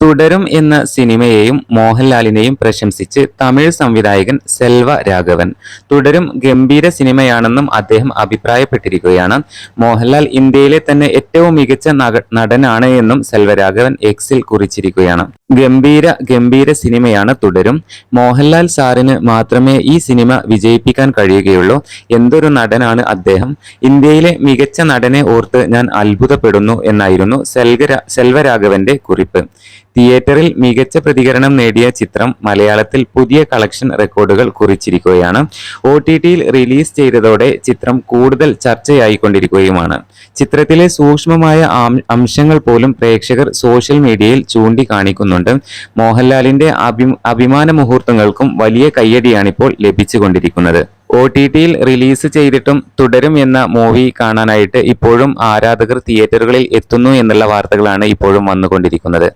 തുടരും എന്ന സിനിമയെയും മോഹൻലാലിനെയും പ്രശംസിച്ച് തമിഴ് സംവിധായകൻ സെൽവ രാഘവൻ. തുടരും ഗംഭീര സിനിമയാണെന്നും അദ്ദേഹം അഭിപ്രായപ്പെട്ടിരിക്കുകയാണ്. മോഹൻലാൽ ഇന്ത്യയിലെ തന്നെ ഏറ്റവും മികച്ച നടനാണ് എന്നും സെൽവരാഘവൻ എക്സിൽ കുറിച്ചിരിക്കുകയാണ്. ഗംഭീര ഗംഭീര സിനിമയാണ് തുടരും. മോഹൻലാൽ സാറിന് മാത്രമേ ഈ സിനിമ വിജയിപ്പിക്കാൻ കഴിയുകയുള്ളൂ. എന്തൊരു നടനാണ് അദ്ദേഹം. ഇന്ത്യയിലെ മികച്ച നടനെ ഓർത്ത് ഞാൻ അത്ഭുതപ്പെടുന്നു എന്നായിരുന്നു സെൽവരാഘവന്റെ കുറിപ്പ്. തിയേറ്ററിൽ മികച്ച പ്രതികരണം നേടിയ ചിത്രം മലയാളത്തിൽ പുതിയ കളക്ഷൻ റെക്കോർഡുകൾ കുറിച്ചിരിക്കുകയാണ്. ഒ ടി ടിയിൽ റിലീസ് ചെയ്തതോടെ ചിത്രം കൂടുതൽ ചർച്ചയായിക്കൊണ്ടിരിക്കുകയുമാണ്. ചിത്രത്തിലെ സൂക്ഷ്മമായ അംശങ്ങൾ പോലും പ്രേക്ഷകർ സോഷ്യൽ മീഡിയയിൽ ചൂണ്ടിക്കാണിക്കുന്നുണ്ട്. മോഹൻലാലിന്റെ അഭി അഭിമാന മുഹൂർത്തങ്ങൾക്കും വലിയ കയ്യടിയാണിപ്പോൾ ലഭിച്ചുകൊണ്ടിരിക്കുന്നത്. ഒ ടി ടിയിൽ റിലീസ് ചെയ്തിട്ടും തുടരും എന്ന മൂവി കാണാനായിട്ട് ഇപ്പോഴും ആരാധകർ തിയേറ്ററുകളിൽ എത്തുന്നു എന്നുള്ള വാർത്തകളാണ് ഇപ്പോഴും വന്നുകൊണ്ടിരിക്കുന്നത്.